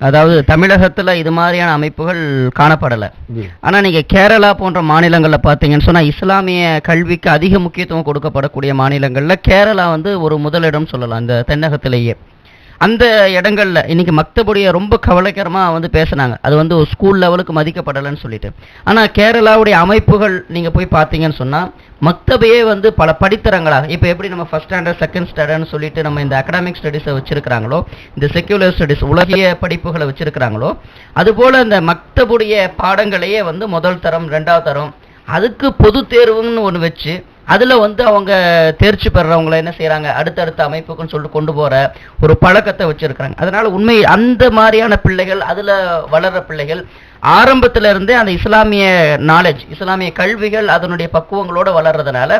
அதாவது தமிழகத்துல இது மாதிரியான அமைப்புகள் காணப்படல ஜி. ஆனா நீங்க கேரளா போன்ற மாநிலங்கள்ல பாத்தீங்கன்னு சொன்னா இஸ்லாமிய கல்விக்கு அதிக முக்கியத்துவம் கொடுக்கப்படக்கூடிய மாநிலங்கள்ல கேரளா வந்து ஒரு முதலிடம் சொல்லலாம் இந்த தென்னகத்திலேயே அந்த இடங்களில் இன்றைக்கி மக்தபுடைய ரொம்ப கவலைக்கரமாக வந்து பேசுனாங்க. அது வந்து ஒரு ஸ்கூல் லெவலுக்கு மதிக்கப்படலைன்னு சொல்லிட்டு. ஆனால் கேரளாவுடைய அமைப்புகள் நீங்கள் போய் பார்த்தீங்கன்னு சொன்னால் மக்தபையே வந்து பல படித்தரங்களாக இப்போ எப்படி நம்ம ஃபஸ்ட் ஸ்டாண்டர்ட் செகண்ட் ஸ்டாண்டர்ட்னு சொல்லிட்டு நம்ம இந்த அகடாமிக் ஸ்டடீஸை வச்சுருக்கிறாங்களோ இந்த செக்யூலர் ஸ்டடீஸ் உலகிய படிப்புகளை வச்சுருக்கிறாங்களோ அதுபோல் இந்த மக்தபுடைய பாடங்களையே வந்து முதல் தரம் ரெண்டாவது தரம் அதுக்கு பொது தேர்வுன்னு ஒன்று வச்சு அதுல வந்து அவங்க தேர்ச்சி பெறவங்கள என்ன செய்றாங்க? அடுத்தடுத்த அமைப்புக்குன்னு சொல்லிட்டு கொண்டு போற ஒரு பழக்கத்தை வச்சிருக்கிறாங்க. அதனால உண்மை அந்த மாதிரியான பிள்ளைகள் அதுல வளர்ற பிள்ளைகள் ஆரம்பத்துல இருந்தே அந்த இஸ்லாமிய நாலேஜ் இஸ்லாமிய கல்விகள் அதனுடைய பக்குவங்களோட வளர்றதுனால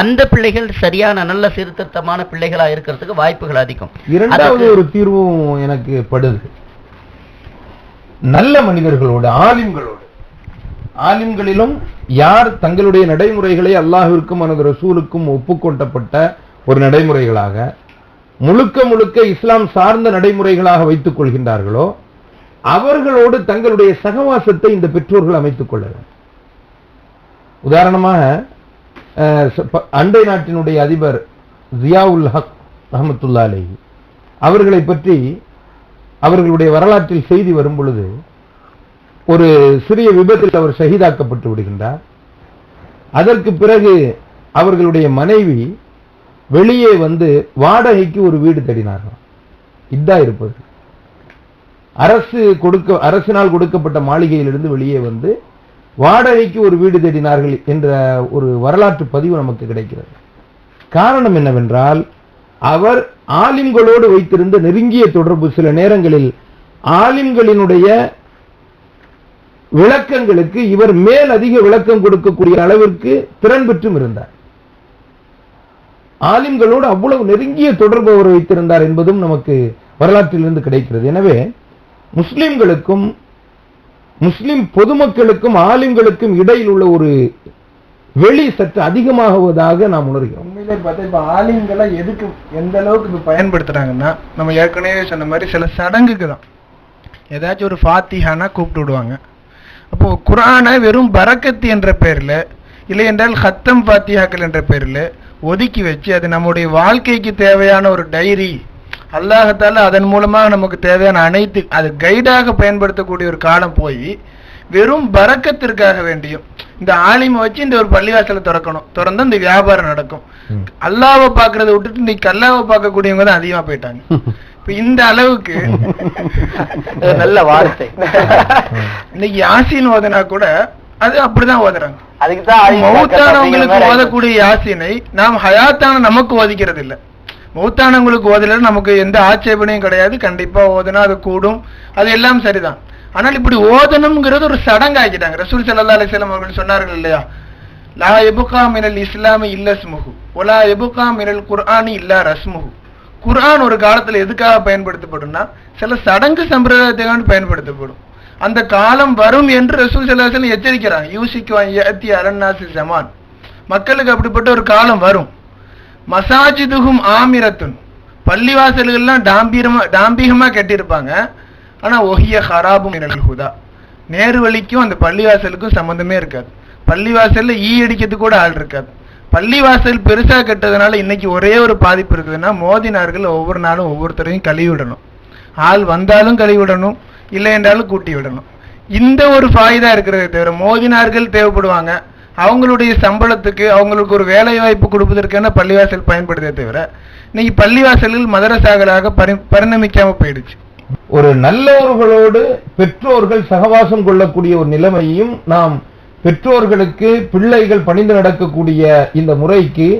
அந்த பிள்ளைகள் சரியான நல்ல சீர்திருத்தமான பிள்ளைகளா இருக்கிறதுக்கு வாய்ப்புகள் அதிகம். இரண்டாவது ஒரு தீர்வும் எனக்கு படுது. நல்ல மனிதர்களோடு ஆலிம்களோடு. ஆலிம்களிலும் யார் தங்களுடைய நடைமுறைகளை அல்லாஹிற்கும் அனது ரசூலுக்கும் ஒப்புக்கொண்டப்பட்ட ஒரு நடைமுறைகளாக முழுக்க முழுக்க இஸ்லாம் சார்ந்த நடைமுறைகளாக வைத்துக் கொள்கின்றார்களோ அவர்களோடு தங்களுடைய சகவாசத்தை இந்த பெற்றோர்கள் அமைத்துக் கொள்ள வேண்டும். உதாரணமாக அஹ், அண்டை நாட்டினுடைய அதிபர் ஜியாவுல் ஹக் ரஹமத்துல்லா அவர்களை பற்றி அவர்களுடைய வரலாற்றில் செய்தி வரும் பொழுது ஒரு சிறிய விபத்தில் அவர் சகிதாக்கப்பட்டு விடுகின்றார். அதற்கு பிறகு அவர்களுடைய மனைவி வெளியே வந்து வாடகைக்கு ஒரு வீடு தேடினார்கள். இதான் இருப்பது. அரசு கொடுக்க அரசினால் கொடுக்கப்பட்ட மாளிகையிலிருந்து வெளியே வந்து வாடகைக்கு ஒரு வீடு தேடினார்கள் என்ற ஒரு வரலாற்று பதிவு நமக்கு கிடைக்கிறது. காரணம் என்னவென்றால் அவர் ஆலிம்களோடு வைத்திருந்த நெருங்கிய தொடர்பு சில நேரங்களில் ஆலிம்களினுடைய விளக்கங்களுக்கு இவர் மேல் அதிக விளக்கம் கொடுக்கக்கூடிய அளவிற்கு திறன் பெற்றும் இருந்தார். ஆலிம்களோடு அவ்வளவு நெருங்கிய தொடர்பு அவர் வைத்திருந்தார் என்பதும் நமக்கு வரலாற்றிலிருந்து கிடைக்கிறது. எனவே முஸ்லிம்களுக்கும் முஸ்லிம் பொதுமக்களுக்கும் ஆலிம்களுக்கும் இடையில் உள்ள ஒரு வெளி சற்று அதிகமாகுவதாக நாம் உணர்கிறோம். உண்மையிலே பார்த்தா இப்போ ஆலிம்களை எதுக்கு எந்த அளவுக்கு இப்போ பயன்படுத்துறாங்கன்னா நம்ம ஏற்கனவே சொன்ன மாதிரி சில சடங்குக்கு தான். ஏதாச்சும் ஒரு ஃபாத்திஹானா கூப்பிட்டு விடுவாங்க. அப்போ குர்ஆனை வெறும் பரக்கத்து என்ற பெயர்ல இல்லை என்றால் ஹத்தம் ஃபாத்திஹாக்கள் என்ற பெயர்ல ஒதுக்கி வச்சு அது நம்முடைய வாழ்க்கைக்கு தேவையான ஒரு டைரி அல்லாஹத்தால அதன் மூலமாக நமக்கு தேவையான அனைத்து அது கைடாக பயன்படுத்தக்கூடிய ஒரு காலம் போய் வெறும் பரக்கத்திற்காக வேண்டியும் இந்த ஆலிமை வச்சு இந்த ஒரு பள்ளிவாசலை திறக்கணும். திறந்தா இந்த வியாபாரம் நடக்கும். அல்லாவை பாக்குறதை விட்டுட்டு இன்னைக்கு அல்லாவை பார்க்கக்கூடியவங்க தான் அதிகமா போயிட்டாங்க. இந்த அளவுக்கு. நல்ல வார்த்தை. இன்னைக்கு யாசின் ஓதுனா கூட அது அப்படிதான் ஓதுறாங்க. மௌத்தானவங்களுக்கு ஓதக்கூடிய யாசினை நாம் ஹயாத்தான நமக்கு ஓதிக்கிறது இல்ல மௌத்தானவங்களுக்கு ஓதல நமக்கு எந்த ஆட்சேபனையும் கிடையாது. கண்டிப்பா ஓதுனா அது கூடும். அது எல்லாம் சரிதான். ஆனால் இப்படி ஓதணுங்கிறது ஒரு சடங்காக்கிட்டாங்க. ரசூல் ஸல்லல்லாஹு அலைஹி வஸல்லம் அவர்கள் சொன்னார்கள் இல்லையா? லா எபுகா மினல் இஸ்லாமி இல்ல ஸ்முஹு. ஒலா எபுகா மினல் குர்ஆனி இல்லா ரஸ்முஹு. குரான் ஒரு காலத்தில் எதுக்காக பயன்படுத்தப்படும்னா சில சடங்கு சம்பிரதாயத்துக்காக பயன்படுத்தப்படும். அந்த காலம் வரும் என்று ரசூல் ஸல்லல்லாஹு அலைஹி வஸல்லம் எச்சரிக்கிறாங்க. யூசிக்கு யஅத்தி அலன்னாசி ஜமான் மக்களுக்கு அப்படிப்பட்ட ஒரு காலம் வரும். மசாஜிதுகும் ஆமிரத்துன். பள்ளிவாசல்கள்லாம் டாம்பீரமா டாம்பீகமாக கட்டியிருப்பாங்க. ஆனால் ஒஹிய ஹராபும் மினல் ஹுதா. நேரு வழிக்கும் அந்த பள்ளிவாசலுக்கும் சம்மந்தமே இருக்காது. பள்ளிவாசலில் ஈ அடிக்கிறதுக்கு கூட ஆள் இருக்காது. பள்ளிவாசல் பெருசாக கட்டதுனால இன்னைக்கு ஒரே ஒரு பாதிப்பு இருக்குதுன்னா மோதினார்கள் ஒவ்வொரு நாளும் ஒவ்வொருத்தரையும் கழுவி விடணும் ஆள் வந்தாலும் கழுவி விடணும் இல்லை என்றாலும் கூட்டி விடணும் இந்த ஒரு ஃபாய்தா இருக்கிறதே தவிர மோதினார்கள் தேவைப்படுவாங்க. அவங்களுடைய சம்பளத்துக்கு அவங்களுக்கு ஒரு வேலை வாய்ப்பு கொடுப்பதற்கான பள்ளிவாசல் பயன்படுதே தவிர இன்னைக்கு பள்ளிவாசலில் மதரசாகலாக பரி பரிணமிக்காம போயிடுச்சு. ஒரு நல்லவர்களோடு பெற்றோர்கள் சகவாசம் கொள்ளக்கூடிய ஒரு நிலைமையும் நாம் பெற்றோர்களுக்கு பிள்ளைகள் பணிந்து நடக்கக்கூடிய இந்த முறைக்கு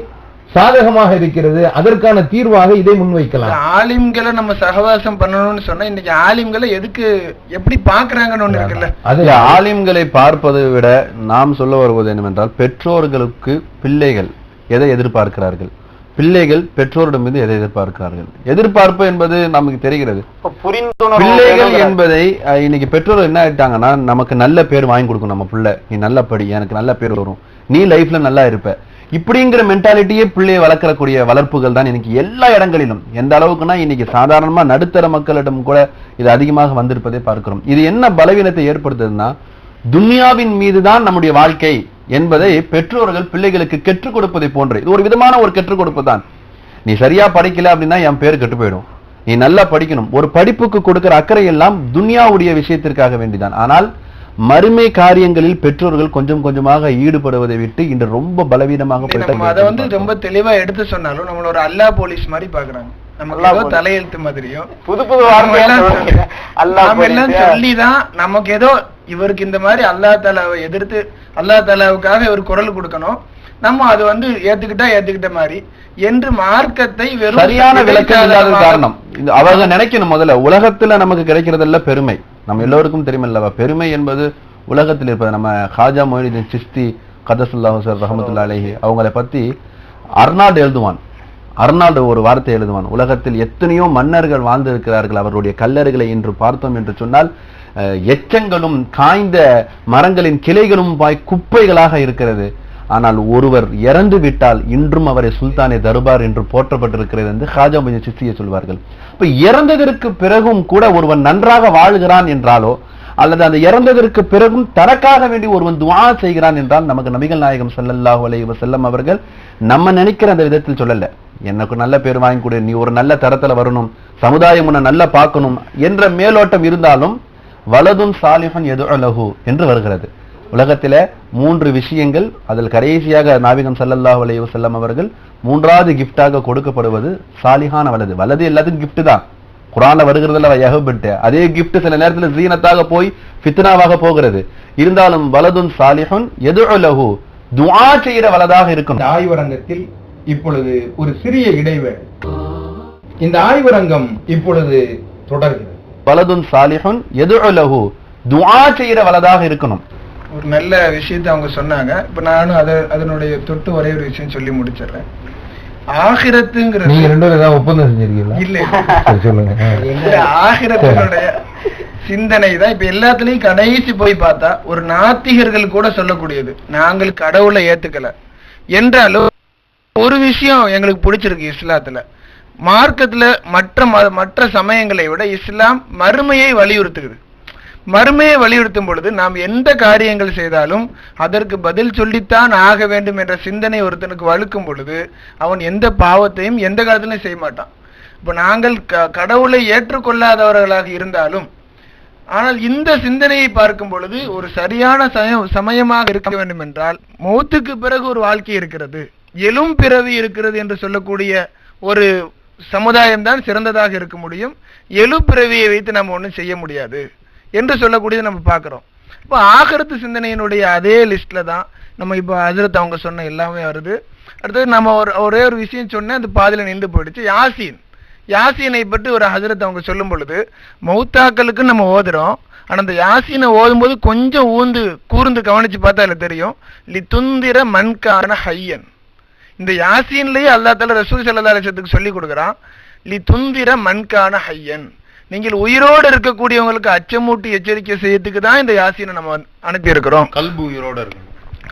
சாதகமாக இருக்கிறது. அதற்கான தீர்வாக இதை முன்வைக்கலாம். ஆலிம்களை நம்ம சகவாசம் பண்ணணும்னு சொன்னா இன்னைக்கு ஆலிம்களை எதுக்கு எப்படி பாக்குறாங்கன்னு ஒண்ணு இருக்குல்ல? அது இல்ல, ஆலிம்களை பார்ப்பதை விட நாம் சொல்ல வருவது என்னவென்றால் பெற்றோர்களுக்கு பிள்ளைகள் எதை எதிர்பார்க்கிறார்கள்? பிள்ளைகள் பெற்றோரிடமிருந்து எதை எதிர்பார்க்கிறார்கள்? எதிர்பார்ப்பு என்பது நமக்கு தெரிகிறது. பிள்ளைகள் என்பதை இன்னைக்கு பெற்றோர் என்ன ஆயிட்டாங்கன்னா நமக்கு நல்ல பேர் வாங்கி கொடுக்கும் நம்ம பிள்ளை. நீ நல்ல படி எனக்கு நல்ல பேர் வரும். நீ லைஃப்ல நல்லா இருப்ப. இப்படிங்கிற மென்டாலிட்டியே பிள்ளையை வளர்க்கக்கூடிய வளர்ப்புகள் தான் இன்னைக்கு எல்லா இடங்களிலும். எந்த அளவுக்குன்னா இன்னைக்கு சாதாரணமா நடுத்தர மக்களிடம் கூட இது அதிகமாக வந்திருப்பதை பார்க்கிறோம். இது என்ன பலவீனத்தை ஏற்படுத்துதுன்னா துன்யாவின் மீதுதான் நம்முடைய வாழ்க்கை. என்பதை பெற்றோர்கள் பிள்ளைகளுக்கு கற்றுக் கொடுப்பதை போன்று. இது ஒரு விதமான ஒரு கற்றுக் கொடுப்பு தான். நீ சரியா படிக்கல அப்படின்னா என் பேர் கெட்டு போயிடும். நீ நல்லா படிக்கணும். ஒரு படிப்புக்கு கொடுக்கிற அக்கறை எல்லாம் துன்யாவுடைய விஷயத்திற்காக வேண்டிதான். ஆனால் மறுமை காரியங்களில் பெற்றோர்கள் கொஞ்சம் கொஞ்சமாக ஈடுபடுவதை விட்டு இன்று ரொம்ப பலவீனமாக அதை வந்து ரொம்ப தெளிவா எடுத்து சொன்னாலும் நம்மள ஒரு அல்லா போலீஸ் மாதிரி பாக்குறாங்க நமக்கு ஏதோ. தலையெழுத்து மாதிரியும் புது புது எல்லாம். சொல்லிதான் நமக்கு இவருக்கு இந்த மாதிரி அல்லா தாலாவை எதிர்த்து அல்லா தாலாவுக்காக இவர் குரல் கொடுக்கணும். நம்ம அது வந்து ஏத்துக்கிட்டா ஏத்துக்கிட்ட மாதிரி. என்று மார்க்கத்தை வெறும் சரியான விளக்கம் இல்லாத காரணம். அவங்க நினைக்கணும் முதல்ல உலகத்துல நமக்கு கிடைக்கிறதெல்லாம் பெருமை. நம்ம எல்லோருக்கும் தெரியுமில்லவா? பெருமை என்பது உலகத்தில் இருப்பது. நம்ம ஹாஜா மொய்னுதீன் சிஸ்தி கதசுல்லா ஹுசர் ரஹமத்துல்லா அலைஹி அவங்கள பத்தி அர்னால்டு எழுதுவான். அர்னால்டு ஒரு வார்த்தை எழுதுவான் உலகத்தில் எத்தனையோ மன்னர்கள் வாழ்ந்திருக்கிறார்கள் அவர்களுடைய கல்லறுகளை இன்று பார்த்தோம் என்று சொன்னால் எச்சங்களும் காய்ந்த மரங்களின் கிளைகளும் பாய் குப்பைகளாக இருக்கிறது. ஆனால் ஒருவர் இறந்து விட்டால் இன்றும் அவரை சுல்தானே தருபார் என்று போற்றப்பட்டிருக்கிறது என்று ஹாஜா மொய்னுதீன் சிஸ்தியை சொல்வார்கள். இப்ப இறந்ததற்கு பிறகும் கூட ஒருவன் நன்றாக வாழ்கிறான் என்றாலோ அல்லது அந்த இறந்ததற்கு பிறகும் தனக்காக வேண்டி ஒருவன் துவா செய்கிறான் என்றால் நமக்கு நபிகள் நாயகம் சல்லல்லாஹு அலைஹி வஸல்லம் அவர்கள் நம்ம நினைக்கிற அந்த விதத்தில் சொல்லல. எனக்கு நல்ல பேர் வாங்கி கொடு நீ ஒரு நல்ல தரத்துல வரணும் சமுதாயம் உன்னை நல்லா பார்க்கணும் என்ற மேலோட்டம் இருந்தாலும் வலதும் சாலிஹன் எதுலகு என்று வருகிறது. உலகத்தில மூன்று விஷயங்கள் அதில் கடைசியாக நாவிகம் ஸல்லல்லாஹு அலைஹி செல்லம் அவர்கள் மூன்றாவது கிஃப்டாக கொடுக்கப்படுவது சாலிஹான வலது. வலது எல்லாத்துக்கும் கிஃப்ட் தான். குரான்ல வருகிறதுல யஹபிட்டு அதே gift சில நேரத்துல ஜீனத்தாக போய் ஃபித்னாவாக போகிறது. இருந்தாலும் வலதுன் சாலிஹுன் எதுலகு துஆ செய்யற வலதாக இருக்கும் இந்த ஆய்வரங்கத்தில் இப்பொழுது ஒரு சிறிய இடைவேளை. இந்த ஆய்வரங்கம் இப்பொழுது தொடர்கிறது. வலதுன் சாலிஹுன் எதுலகு துஆ செய்யற வலதாக இருக்கணும். ஒரு நல்ல விஷயத்தை அவங்க சொன்னாங்க. இப்ப நானும் அதை அதனுடைய தொட்டு ஒரே ஒரு விஷயம் சொல்லி முடிச்சிடுறேன். ஆகிரத்துங்கிறது. நீங்க ரெண்டு பேரும் ஒப்பந்தம் செஞ்சிருக்கீங்களா? இல்ல. சொல்லுங்க. ஆகிரத்தினுடைய சிந்தனை தான் இப்ப எல்லாத்துலயும் கடைசி போய் பார்த்தா ஒரு நாத்திகர்கள் கூட சொல்லக்கூடியது. நாங்கள் கடவுளை ஏத்துக்கல. என்றாலும் ஒரு விஷயம் எங்களுக்கு பிடிச்சிருக்கு இஸ்லாத்துல. மார்க்கத்துல மற்ற மற்ற சமயங்களை விட இஸ்லாம் மறுமையை வலியுறுத்துகிறது மறுமையை வலியுறுத்தும் பொழுது நாம் எந்த காரியங்கள் செய்தாலும் அதற்கு பதில் சொல்லித்தான் ஆக வேண்டும் என்ற சிந்தனை ஒருத்தனுக்கு வலுக்கும் பொழுது அவன் எந்த பாவத்தையும் எந்த காலத்திலையும் செய்ய மாட்டான். இப்போ நாங்கள் க- கடவுளை ஏற்றுக்கொள்ளாதவர்களாக இருந்தாலும் ஆனால் இந்த சிந்தனையை பார்க்கும் பொழுது ஒரு சரியான சமயம் சமயமாக இருக்க வேண்டும் என்றால் மௌத்துக்கு பிறகு ஒரு வாழ்க்கை இருக்கிறது. எழும் பிறவி இருக்கிறது என்று சொல்லக்கூடிய ஒரு சமுதாயம் தான் சிறந்ததாக இருக்க முடியும். எழு பிறவியை வைத்து நம்ம ஒன்றும் செய்ய முடியாது. என்று சொல்லக்கூடியதை நம்ம பார்க்குறோம். இப்போ ஆகரத்து சிந்தனையினுடைய அதே லிஸ்ட்டில் தான் நம்ம இப்போ ஹஜரத் அவங்க சொன்ன எல்லாமே வருது. அடுத்தது நம்ம ஒரு ஒரே ஒரு விஷயம் சொன்னேன் அது பாதியில் நின்று போயிடுச்சு. யாசீன். யாசீனை பற்றி ஒரு ஹசரத் அவங்க சொல்லும் பொழுது மௌத்தாக்களுக்கு நம்ம ஓதுறோம். ஆனால் அந்த யாசீனை ஓதும்போது கொஞ்சம் ஊந்து கூர்ந்து கவனித்து பார்த்தா அதில் தெரியும். லி துந்திர மண்கான ஹையன். இந்த யாசீன்லேயே அல்லா தால ரசூல் சல்லா அலிசத்துக்கு சொல்லி கொடுக்குறான் லி துந்திர மண்கான ஹையன். நீங்கள் உயிரோடு இருக்கக்கூடியவங்களுக்கு அச்சமூட்டி எச்சரிக்கை செய்யறதுக்கு தான் இந்த யாசீனை நம்ம அனுப்பி இருக்கிறோம் கல்பு உயிரோட இருக்கும்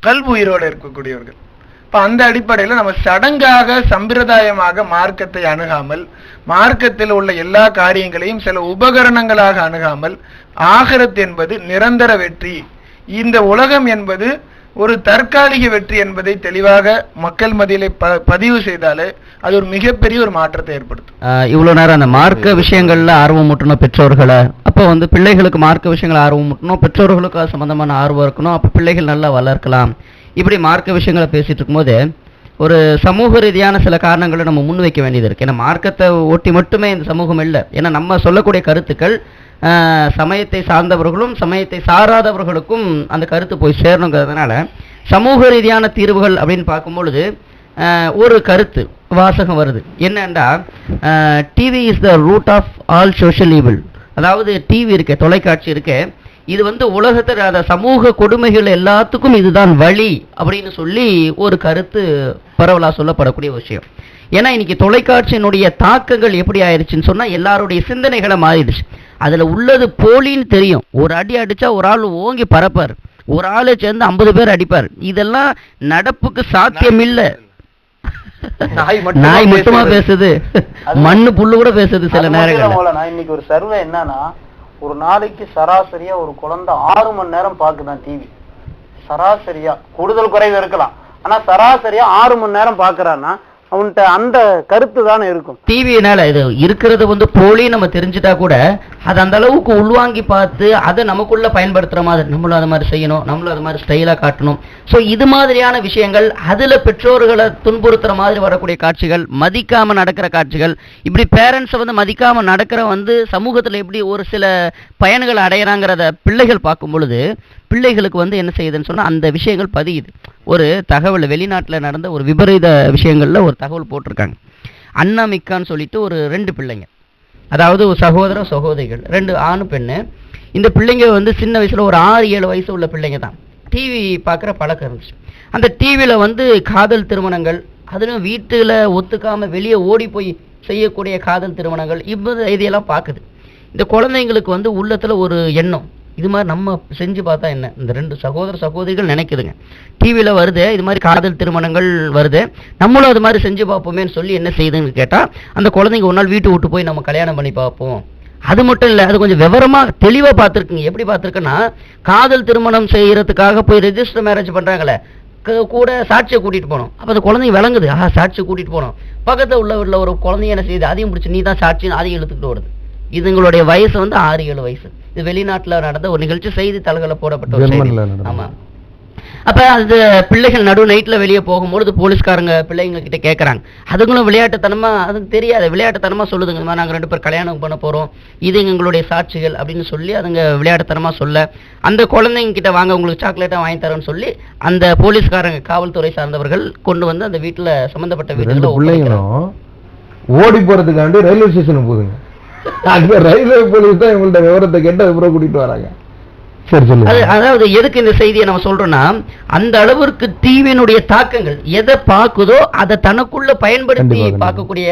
கல்வி உயிரோடு இருக்கக்கூடியவர்கள். இப்ப அந்த அடிப்படையில நம்ம சடங்காக சம்பிரதாயமாக மார்க்கத்தை அணுகாமல் மார்க்கத்தில் உள்ள எல்லா காரியங்களையும் சில உபகரணங்களாக அணுகாமல் ஆகரத் என்பது நிரந்தர வெற்றி. இந்த உலகம் என்பது ஒரு தற்காலிக வெற்றி என்பதை தெளிவாக மக்கள் மத்தியிலே ப- பதிவு செய்தாலே அது ஒரு மிகப்பெரிய ஒரு மாற்றத்தை ஏற்படுத்தும். இவ்வளோ இவ்வளவு நேரம் அந்த மார்க்க விஷயங்கள்ல ஆர்வம் முட்டணும் பெற்றோர்களை. அப்போ வந்து பிள்ளைகளுக்கு மார்க்க விஷயங்கள் ஆர்வம் முட்டணும் பெற்றோர்களுக்கு அது சம்பந்தமான ஆர்வம் இருக்கணும் அப்போ பிள்ளைகள் நல்லா வளர்க்கலாம். இப்படி மார்க்க விஷயங்களை பேசிட்டு இருக்கும்போது ஒரு சமூக ரீதியான சில காரணங்களை நம்ம முன்வைக்க வேண்டியது இருக்கு. ஏன்னா மார்க்கத்தை ஒட்டி மட்டுமே இந்த சமூகம் இல்லை. ஏன்னா நம்ம சொல்லக்கூடிய கருத்துக்கள் சமயத்தை சார்ந்தவர்களும் சமயத்தை சாராதவர்களுக்கும் அந்த கருத்து போய் சேரணுங்கிறதுனால சமூக ரீதியான தீர்வுகள் அப்படின்னு பார்க்கும்பொழுது ஒரு கருத்து வாசகம் வருது. என்னன்னா TV is the root of all social evil அதாவது டிவி இருக்க தொலைக்காட்சி இருக்க இது வந்து உலகத்தில் அந்த சமூக கொடுமைகள் எல்லாத்துக்கும் இதுதான் வழி அப்படின்னு சொல்லி ஒரு கருத்து பரவலாக சொல்லப்படக்கூடிய விஷயம். ஏன்னா இன்னைக்கு தொலைக்காட்சியினுடைய தாக்கங்கள் எப்படி ஆயிடுச்சுன்னு சொன்னால் எல்லாருடைய சிந்தனைகளை மாறிடுச்சு. அதுல உள்ளது போலின்னு தெரியும். ஒரு அடி அடிச்சா ஒரு ஆள் ஓங்கி பரப்பார் ஒரு ஆளை சேர்ந்து ஐம்பது பேர் அடிப்பார். இதெல்லாம் நடப்புக்கு சாத்தியம் இல்ல நாய் மட்டுமா பேசுது? மண்ணு புல்லு கூட பேசுது சில நேரங்கள்ல. மௌலானா, இன்னைக்கு ஒரு சர்வே என்னன்னா ஒரு நாளைக்கு சராசரியா ஒரு குழந்தை ஆறு மணி நேரம் பாக்குதான் டிவி சராசரியா கூடுதல் குறைவு இருக்கலாம். ஆனா சராசரியா ஆறு மணி நேரம் பாக்குறான்னா அவன்கிட்ட அந்த கருத்து தானே இருக்கும். டிவினால இது இருக்கிறது வந்து போலி நம்ம தெரிஞ்சுட்டா கூட அது அந்த அளவுக்கு உள்வாங்கி பார்த்து அதை நமக்குள்ள பயன்படுத்துற மாதிரி நம்மளும் அது மாதிரி செய்யணும் நம்மளும் அது மாதிரி ஸ்டைலா காட்டணும். ஸோ இது மாதிரியான விஷயங்கள் அதுல பெற்றோர்களை துன்புறுத்துற மாதிரி வரக்கூடிய காட்சிகள் மதிக்காம நடக்கிற காட்சிகள் இப்படி பேரண்ட்ஸை வந்து மதிக்காம நடக்கிற வந்து சமூகத்தில் எப்படி ஒரு சில பயன்களை அடையிறாங்கிறத பிள்ளைகள் பார்க்கும் பொழுது பிள்ளைகளுக்கு வந்து என்ன செய்யுதுன்னு சொன்னால் அந்த விஷயங்கள் பதியுது. ஒரு தகவல் வெளிநாட்டில் நடந்த ஒரு விபரீத விஷயங்களில் ஒரு தகவல் போட்டிருக்காங்க. அண்ணாமிக்கான்னு சொல்லிட்டு ஒரு ரெண்டு பிள்ளைங்க. அதாவது ஒரு சகோதர சகோதரிகள். ரெண்டு ஆணு பெண்ணு. இந்த பிள்ளைங்க வந்து சின்ன வயசில் ஒரு ஆறு ஏழு வயசு உள்ள பிள்ளைங்க தான். டிவி பார்க்குற பழக்கம் இருந்துச்சு. அந்த டிவியில் வந்து காதல் திருமணங்கள் அதுவும் வீட்டில் ஒத்துக்காமல் வெளியே ஓடி போய் செய்யக்கூடிய காதல் திருமணங்கள் இப்போ இதையெல்லாம் பார்க்குது. இந்த குழந்தைங்களுக்கு வந்து உள்ளத்தில் ஒரு எண்ணம். இது மாதிரி நம்ம செஞ்சு பார்த்தா என்ன? இந்த ரெண்டு சகோதர சகோதரிகள் நினைக்குதுங்க. டிவியில் வருது இது மாதிரி காதல் திருமணங்கள் வருது. நம்மளும் அது மாதிரி செஞ்சு பார்ப்போமேன்னு சொல்லி என்ன செய்யுதுன்னு கேட்டால் அந்த குழந்தைங்க ஒரு நாள் வீட்டு விட்டு போய் நம்ம கல்யாணம் பண்ணி பார்ப்போம். அது மட்டும் இல்லை அது கொஞ்சம் விவரமாக தெளிவாக பார்த்துருக்குங்க. எப்படி பார்த்துருக்குன்னா காதல் திருமணம் செய்கிறதுக்காக போய் ரெஜிஸ்டர் மேரேஜ் பண்ணுறாங்களே கூட சாட்சியை கூட்டிகிட்டு போனோம். அப்போ அந்த குழந்தைங்க விளங்குது ஆஹா சாட்சியை கூட்டிகிட்டு போனோம். பக்கத்தில் உள்ள உள்ள ஒரு குழந்தைய என்ன செய்யுது? அதையும் பிடிச்சி நீ தான் சாட்சின்னு அதையும் இழுத்துக்கிட்டு வருது இதுங்களுடைய வயசு வந்து ஆறு ஏழு வயசு. இது வெளிநாட்டுல நடந்த ஒரு நிகழ்ச்சி செய்தி தாள்களை போடப்பட்ட ஒரு செய்தி. ஜெர்மன்ல நடந்தது. ஆமா. அப்ப அது பிள்ளைகள் நடு நைட்ல வெளியே போகும்பொழுது போலீஸ்காரங்க பிள்ளைங்க கிட்ட கேக்குறாங்க. அதுங்களும் விளையாட்டுத்தனமா அதுக்கு தெரியாது. விளையாட்டுத்தனமா சொல்லுதுங்க. மாதிரி நாங்க ரெண்டு பேர் கல்யாணம் பண்ண போறோம். இது எங்களுடைய சாட்சிகள் அப்படின்னு சொல்லி அதுங்க விளையாட்டுத்தனமா சொல்ல அந்த குழந்தைங்க கிட்ட வாங்க உங்களுக்கு சாக்லேட்டா வாங்கி தரேன்னு சொல்லி அந்த போலீஸ்காரங்க காவல்துறை சார்ந்தவர்கள் கொண்டு வந்து அந்த வீட்டுல சம்பந்தப்பட்ட ரெண்டு வீட்டுல ஓடி போறதுக்காண்டி ரயில்வே ஸ்டேஷனுக்கு போகுதுங்க. அங்க ரயில்வே போலீஸ் தான் இவங்கள்ட்ட விவரத்தை கேட்டு அதுக்கப்புறம் கூட்டிட்டு வராங்க. அதாவது எதுக்கு இந்த செய்தியை நம்ம சொல்றோம்னா அந்த அளவிற்கு டிவியினுடைய தாக்கங்கள் எதை பார்க்குதோ அதை தனக்குள்ள பயன்படுத்தி. பார்க்கக்கூடிய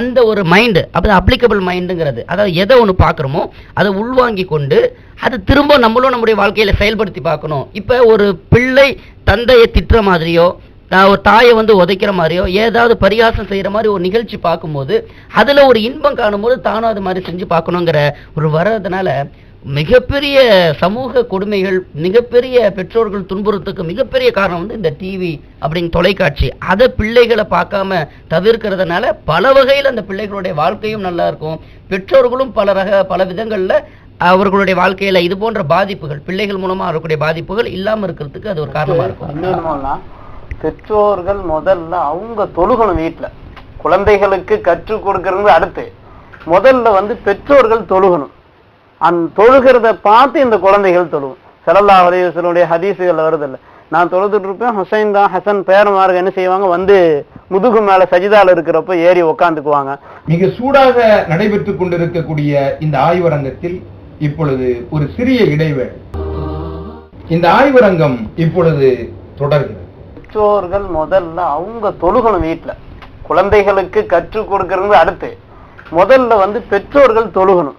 அந்த ஒரு மைண்டு அப்படி அப்ளிகபிள் மைண்டுங்கிறது அதாவது எதை ஒன்று பார்க்குறோமோ அதை உள்வாங்கி கொண்டு அது திரும்ப நம்மளும் நம்முடைய வாழ்க்கையில செயல்படுத்தி பார்க்கணும். இப்போ ஒரு பிள்ளை தந்தையை திட்டுற மாதிரியோ நான் ஒரு தாயை வந்து உதைக்கிற மாதிரியோ ஏதாவது பரிகாசம் செய்யற மாதிரி ஒரு நிகழ்ச்சி பார்க்கும்போது அதுல ஒரு இன்பம் காணும்போது தானும் அது மாதிரி செஞ்சு பார்க்கணுங்கிற ஒரு வர்றதுனால மிகப்பெரிய சமூக கொடுமைகள் மிகப்பெரிய பெற்றோர்கள் துன்புறுத்துக்கு மிகப்பெரிய காரணம் வந்து இந்த டிவி அப்படின்னு தொலைக்காட்சி. அதை பிள்ளைகளை பார்க்காம தவிர்க்கிறதுனால பல வகையில் அந்த பிள்ளைகளுடைய வாழ்க்கையும் நல்லா இருக்கும். பெற்றோர்களும் பல ரக பல விதங்கள்ல அவர்களுடைய வாழ்க்கையில இது போன்ற பாதிப்புகள் பிள்ளைகள் மூலமா அவர்களுடைய பாதிப்புகள் இல்லாம இருக்கிறதுக்கு அது ஒரு காரணமா இருக்கும். பெற்றோர்கள் முதல்ல அவங்க தொழுகணும் வீட்டுல குழந்தைகளுக்கு கற்றுக் கொடுக்கறது அடுத்து. முதல்ல வந்து பெற்றோர்கள் தொழுகணும். அந்த தொழுகிறத பார்த்து இந்த குழந்தைகள் தொழுகும் செலல்லா அலைவசனுடைய ஹதீசுகள் வருதில்ல. நான் தொழுதுட்டு இருப்பேன் ஹுசைன் தான் ஹசன் பேரமார்கள் என்ன செய்வாங்க? வந்து முதுகு மேல சஜிதால இருக்கிறப்ப ஏறி உக்காந்துக்குவாங்க. மிக சூடாக நடைபெற்றுக் கொண்டிருக்கக்கூடிய இந்த ஆய்வரங்கத்தில் இப்பொழுது ஒரு சிறிய இடைவேளை. இந்த ஆய்வரங்கம் இப்பொழுது தொடர்கிறது. பெற்றோர்கள் முதல்ல அவங்க தொழுகணும் வீட்டுல குழந்தைகளுக்கு கற்றுக் கொடுக்கறது அடுத்து. முதல்ல வந்து பெற்றோர்கள் தொழுகணும்.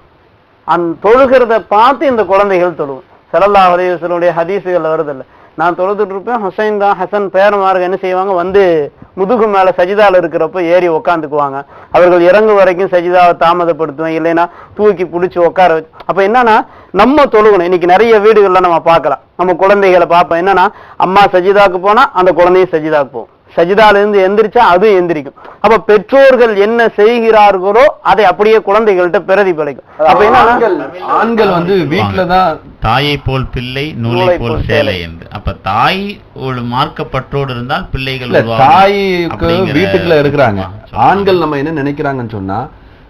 அந்த தொழுகிறத பார்த்து இந்த குழந்தைகள் தொழுகும். செலல்லா அலைவசனுடைய ஹதீசுகள் வருதில்லை நான் தொழுதுட்டு இருப்பேன். ஹுசைன் தான் ஹசன் பேரமார்கள் என்ன செய்வாங்க? வந்து முதுகு மேல சஜிதாவில் இருக்கிறப்ப ஏறி உக்காந்துக்குவாங்க. அவர்கள் இறங்கு வரைக்கும் சஜிதாவை தாமதப்படுத்துவேன். இல்லைன்னா தூக்கி பிடிச்சி உட்கார வச்சு. அப்ப என்னன்னா நம்ம தொழுகணும். இன்னைக்கு நிறைய வீடுகள்ல நம்ம பார்க்கலாம். நம்ம குழந்தைகளை பார்ப்போம். என்னன்னா அம்மா சஜிதாவுக்கு போனா அந்த குழந்தையும் சஜிதாக்கு போகும். சஜிதால இருந்து எந்திரிச்சா அதுவும் எந்திரிக்கும். அப்ப பெற்றோர்கள் என்ன செய்கிறார்களோ அதை அப்படியே குழந்தைகள்கிட்ட பிரதிபலிக்கும். அப்ப ஆண்கள் என்ன ஆண்கள் வந்து வீட்டுல தான் தாயை போல் பிள்ளை நூலை போல் சேலை என்று. அப்ப தாய் ஒரு மார்க்கப்பற்றோடு இருந்தால் பிள்ளைகள் தாய்க்கு வீட்டுக்குள்ள இருக்கிறாங்க. ஆண்கள் நம்ம என்ன நினைக்கிறாங்கன்னு சொன்னா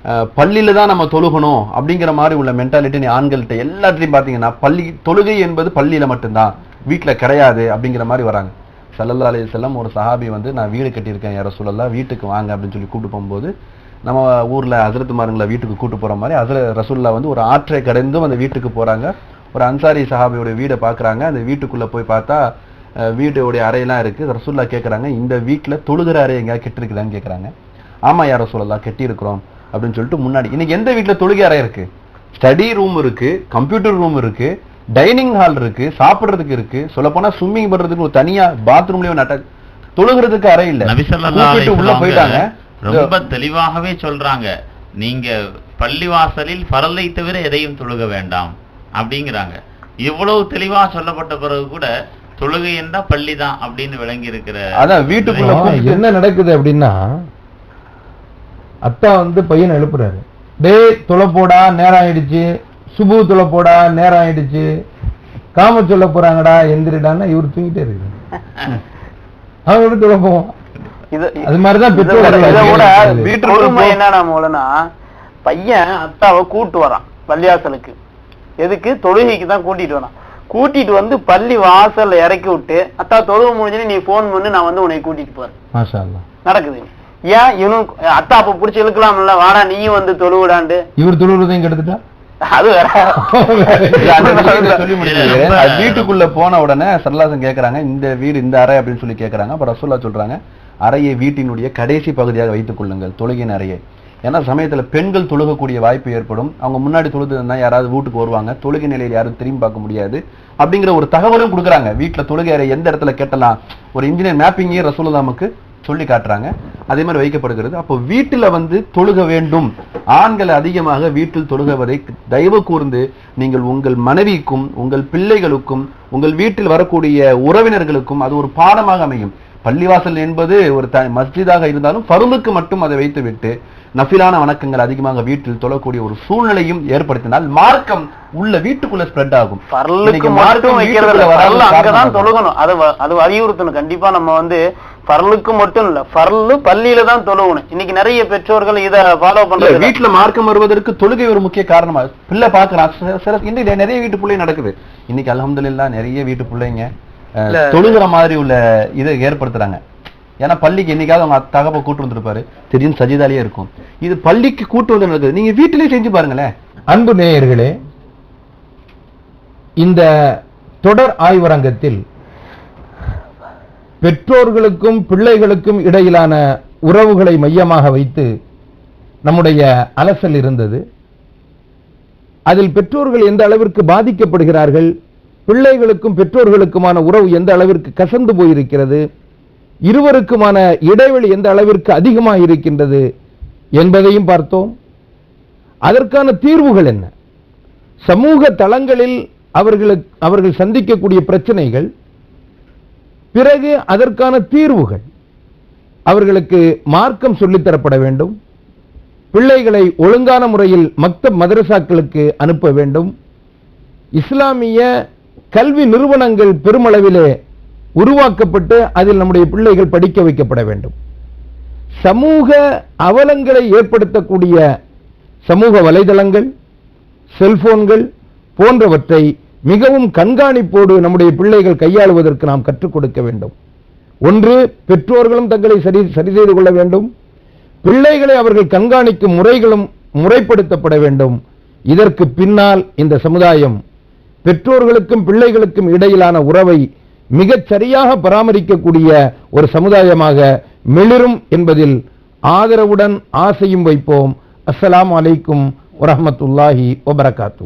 அஹ், பள்ளியில தான் நம்ம தொழுகணும் அப்படிங்கிற மாதிரி உள்ள மென்டாலிட்டி நீ ஆண்கள்ட்ட எல்லாத்தையும் பாத்தீங்கன்னா பள்ளி தொழுகை என்பது பள்ளியில மட்டும்தான். வீட்டுல கிடையாது அப்படிங்கிற மாதிரி வராங்க. சல்லல்லா அலி செல்லம் ஒரு சஹாபி வந்து நான் வீடு கட்டியிருக்கேன் யார சொல்லலாம் வீட்டுக்கு வாங்க அப்படின்னு சொல்லி கூப்பிட்டு போகும்போது நம்ம ஊரில் ஹசரத்துமாருங்களை வீட்டுக்கு கூட்டு போகிற மாதிரி ஹசர ரசூல்லா வந்து ஒரு ஆற்றை கடந்தும் அந்த வீட்டுக்கு போகிறாங்க ஒரு அன்சாரி சஹாபியோடைய வீடை பார்க்குறாங்க. அந்த வீட்டுக்குள்ளே போய் பார்த்தா அஹ், வீட்டுடைய அறையெல்லாம் இருக்குது ரசூல்லா கேட்குறாங்க இந்த வீட்டில் தொழுகிற அறை எங்கேயாவது கெட்டிருக்குதான்னு கேட்குறாங்க ஆமாம் யார சொல்லலாம் கெட்டியிருக்கிறோம் அப்படின்னு சொல்லிட்டு முன்னாடி இன்னைக்கு எந்த வீட்டில் தொழுகை அறை இருக்குது ஸ்டடி ரூம் இருக்குது கம்ப்யூட்டர் ரூம் இருக்குது டைனிங் ஹால் இருக்கு சாப்பிடுறதுக்கு இருக்கு. சொல்ல போனா ஸ்விம்மிங் பண்றதுக்கு ஒரு தனியா பாத்ரூம்லயும் நட்ட தொழுகிறதுக்கு அறை இல்ல. நபி ஸல்லல்லாஹு அலைஹி கூப்பிட்டு உள்ள வஸல்லம் போயிட்டாங்க. ரொம்ப தெளிவாகவே சொல்றாங்க. நீங்க பள்ளிவாசலில் பரலை தவிர எதையும் தொழுக வேண்டாம் அப்படிங்கிறாங்க. இவ்வளவு தெளிவா சொல்லப்பட்ட பிறகு கூட தொழுகை என்றா பள்ளி தான் அப்படின்னு விளங்கி இருக்கிற அதான் வீட்டுக்குள்ள என்ன நடக்குது அப்படின்னா அத்தா வந்து பையனை எழுப்புறாரு. டேய் தொலை போடா நேரம் ஆயிடுச்சு. சுபு தொலை போடா நேரம் ஆயிடுச்சு. காம சொல்ல போறாங்கடா எந்திரிடான்னா இவர் தூங்கிட்டே இருக்கு அவன் எப்படி போவான் இது அது மாதிரிதான் பெற்றோர்கள் என்னன்னா மூலனா பையன் அத்தாவை கூட்டு வரான் பள்ளியாசலுக்கு எதுக்கு? தொழுகைக்கு தான் கூட்டிட்டு வரான். கூட்டிட்டு வந்து பள்ளி வாசல்ல இறக்கி விட்டு அத்தா தொழுக முடிஞ்சு நீ போன் பண்ணு நான் வந்து உன்னை கூட்டிட்டு போறேன். மாஷா அல்லாஹ். நடக்குது ஏன் இவனும் அத்தா அப்ப புடிச்சு இழுக்கலாம்ல வாடா நீயும் வந்து தொழுவிடாண்டு இவர் தொழுறதையும் கெடுத்துட்டா? அது வீட்டுக்குள்ள போன உடனே சரலாசன் கேக்குறாங்க இந்த வீடு இந்த அறை அப்படின்னு சொல்லி கேக்குறாங்க. அப்ப ரசூல்லா சொல்றாங்க அறையை வீட்டினுடைய கடைசி பகுதியாக வைத்துக் கொள்ளுங்கள் தொழுகின் அறையை. ஏன்னா சமயத்துல பெண்கள் தொழுகக்கூடிய வாய்ப்பு ஏற்படும். அவங்க முன்னாடி தொழுது இருந்தா யாராவது வீட்டுக்கு வருவாங்க. தொழுகை நிலையில் யாரும் திரும்பி பார்க்க முடியாது. அப்படிங்கிற ஒரு தகவலும் கொடுக்குறாங்க. வீட்டுல தொழுகை அறை எந்த இடத்துல கெட்டலாம்? ஒரு இன்ஜினியர் மேப்பிங்கே ரசூலுல்லா நமக்கு சொல்லி காட்டுறாங்க. அதே மாதிரி வைக்கப்படுகிறது. அப்போ வீட்டுல வந்து தொழுக வேண்டும். ஆண்கள் அதிகமாக வீட்டில் தொழுகவதை தயவு கூர்ந்து நீங்கள் உங்கள் மனைவிக்கும் உங்கள் பிள்ளைகளுக்கும் உங்கள் வீட்டில் வரக்கூடிய உறவினர்களுக்கும் அது ஒரு பாடமாக அமையும். பள்ளிவாசல் என்பது ஒரு த மஸ்ஜிதாக இருந்தாலும் பருளுக்கு மட்டும் அதை வைத்துவிட்டு நஃபிலான வணக்கங்கள் அதிகமாக வீட்டில் தொழக்கூடிய ஒரு சூழ்நிலையும் ஏற்படுத்தினால் மார்க்கம் உள்ள வீட்டுக்குள்ள ஸ்ப்ரெட் ஆகும். அங்கதான் தொழுகணும். அது அது வலியுறுத்தணும் கண்டிப்பா நம்ம வந்து பரலுக்கு மட்டும் இல்ல பரலு பள்ளியில தான் தொழுகணும். இன்னைக்கு நிறைய பெற்றோர்கள் இத ஃபாலோ இல்ல. வீட்டுல மார்க்கம் வருவதற்கு தொழுகை ஒரு முக்கிய காரணமா பிள்ளை பாக்குறான் சில- இன்னைக்கு நிறைய வீட்டு பிள்ளை நடக்குது. இன்னைக்கு அல்ஹம்துலில்லாஹ் நிறைய வீட்டு பிள்ளைங்க. தொழுகிற மாதிரி உள்ள இதை ஏற்படுத்துறாங்க. ஏன்னா பள்ளிக்கு என்னைக்காவது அவங்க தகப்ப கூட்டு வந்திருப்பாரு. திடீர்னு சஜிதாலேயே இருக்கும். இது பள்ளிக்கு கூட்டு வந்து நடக்குது. நீங்க வீட்டிலேயே செஞ்சு பாருங்களேன். அன்பு நேயர்களே இந்த தொடர் ஆய்வரங்கத்தில் பெற்றோர்களுக்கும் பிள்ளைகளுக்கும் இடையிலான உறவுகளை மையமாக வைத்து நம்முடைய அலசல் இருந்தது. அதில் பெற்றோர்கள் எந்த அளவிற்கு பாதிக்கப்படுகிறார்கள்? பிள்ளைகளுக்கும் பெற்றோர்களுக்குமான உறவு எந்த அளவிற்கு கசந்து போயிருக்கிறது? இருவருக்குமான இடைவெளி எந்த அளவிற்கு அதிகமாக இருக்கின்றது என்பதையும் பார்த்தோம். அதற்கான தீர்வுகள் என்ன? சமூக தளங்களில் அவர்களுக்கு அவர்கள் சந்திக்கக்கூடிய பிரச்சனைகள் பிறகு அதற்கான தீர்வுகள். அவர்களுக்கு மார்க்கம் சொல்லித்தரப்பட வேண்டும். பிள்ளைகளை ஒழுங்கான முறையில் மக்த மதரசாக்களுக்கு அனுப்ப வேண்டும். இஸ்லாமிய கல்வி நிறுவனங்கள் பெருமளவிலே உருவாக்கப்பட்டு அதில் நம்முடைய பிள்ளைகள் படிக்க வைக்கப்பட வேண்டும். சமூக அவலங்களை ஏற்படுத்தக்கூடிய சமூக வலைதளங்கள் செல்போன்கள் போன்றவற்றை மிகவும் கண்காணிப்போடு நம்முடைய பிள்ளைகள் கையாளுவதற்கு நாம் கற்றுக் கொடுக்க வேண்டும். ஒன்று பெற்றோர்களும் தங்களை சரி சரி செய்து கொள்ள வேண்டும். பிள்ளைகளை அவர்கள் கண்காணிக்கும் முறைகளும் முறைப்படுத்தப்பட வேண்டும். இதற்கு பின்னால் இந்த சமுதாயம் பெற்றோர்களுக்கும் பிள்ளைகளுக்கும் இடையிலான உறவை மிகச் சரியாக பராமரிக்கக்கூடிய ஒரு சமுதாயமாக மிளிரும் என்பதில் ஆதரவுடன் ஆசையும் வைப்போம். அஸ்ஸலாமு அலைக்கும் வரமத்துல்லாஹி வபரகாத்து